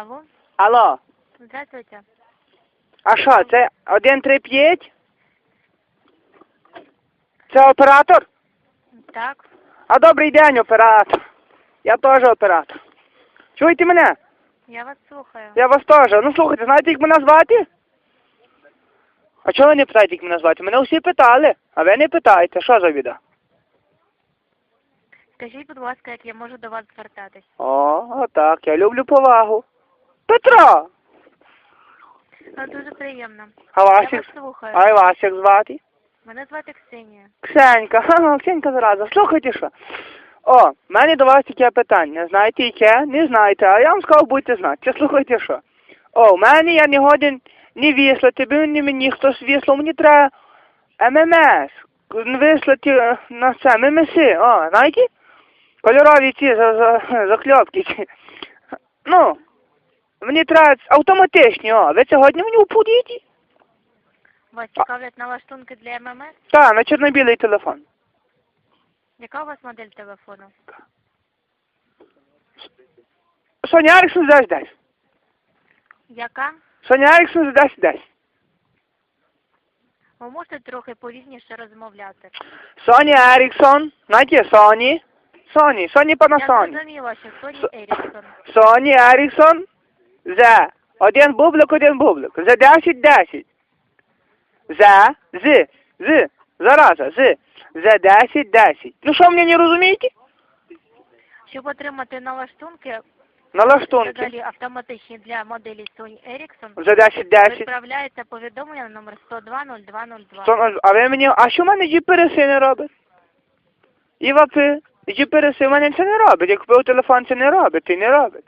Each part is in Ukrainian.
Алло, Алло, здравствуйте. а що, це 135? Це оператор? Так, А добрий день, оператор. Я теж оператор. Чуєте мене? я вас слухаю. Я вас теж. Ну слухайте, знаєте, як мене звати? А чого ви не питаєте, як мене звати? Мене всі питали, а ви не питаєте. Що за біда? Скажіть, будь ласка, як я можу до вас звертатись? О, отак, я люблю повагу. Петро! Ну, дуже приємно. А Я вас слухаю. а вас як звати? Мене звати Ксенія. Ксенька, ха, Ксенька зараза, слухайте що. О, в мене до вас таке питання. Знаєте яке? Не знаєте, а я вам сказав, будете знати. Чи слухайте що. О, в мене я не годен не вислати, бо не мені хтось вислав, мені треба ММС. Вислати е, на це, ММС, о, знаєте? Кольорові ці за, за, закльопки ці. Ну, мені треба автоматичні, о, ви сьогодні мені упудите? Вас цікавлять налаштунки для ММС? Так, на чорно-білий телефон. Яка у вас модель телефону? Соня Еріксон десь десь. Яка? Соня Еріксон десь десь. Ви можете трохи повільніше розмовляти? Соні Еріксон, знаєте, Соні. Соні, Соні Я Панасоні. зрозуміла, що Соні Со- Еріксон. Соні Еріксон за один бублик, один бублик. За 10, 10. За, з, з, зараза, з. За 10, 10. Ну що мені не розумієте? Щоб отримати налаштунки, Налаштунки. автоматичні для моделі Sony Ericsson, За 10, 10. відправляється повідомлення на номер 1020202. Со- А ви мені, а що в мене джіпереси не робить? Івапи, джіпереси в мене це не робить. Я купив телефон, це не робить, і не робить.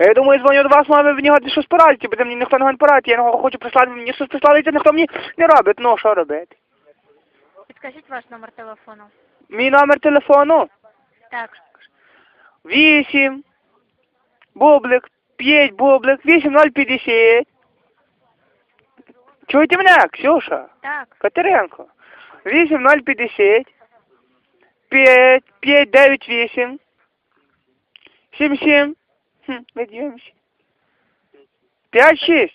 А я думаю, дзвоню до вас, може ви мені хоч щось порадите, бо мені ніхто не порадить, я не хочу прислати, мені щось прислали, це ніхто мені не робить. Ну, що робити? Підкажіть ваш номер телефону. Мій номер телефону Так, 8, бублик, 5 бублик, 8050. Чуєте мене, Ксюша? так. Катеренко. 8050 5 598 77 Хм, ми дивимося. 56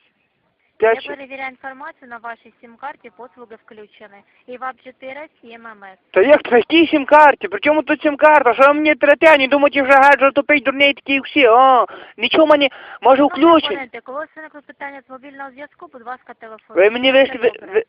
Я перевіряю інформацію на вашій сім-карті, послуги включені. І ВАП 4 і ММС. Та як то які сім-карті? При чому тут сім-карта? Що мені третяні? Думаєте, вже гаджет тупий дурний такі всі? О, нічого мені, може абоненти, коли виникли питання з мобільного зв'язку, будь ласка, телефон. Ви мені вийшли, ви, ви,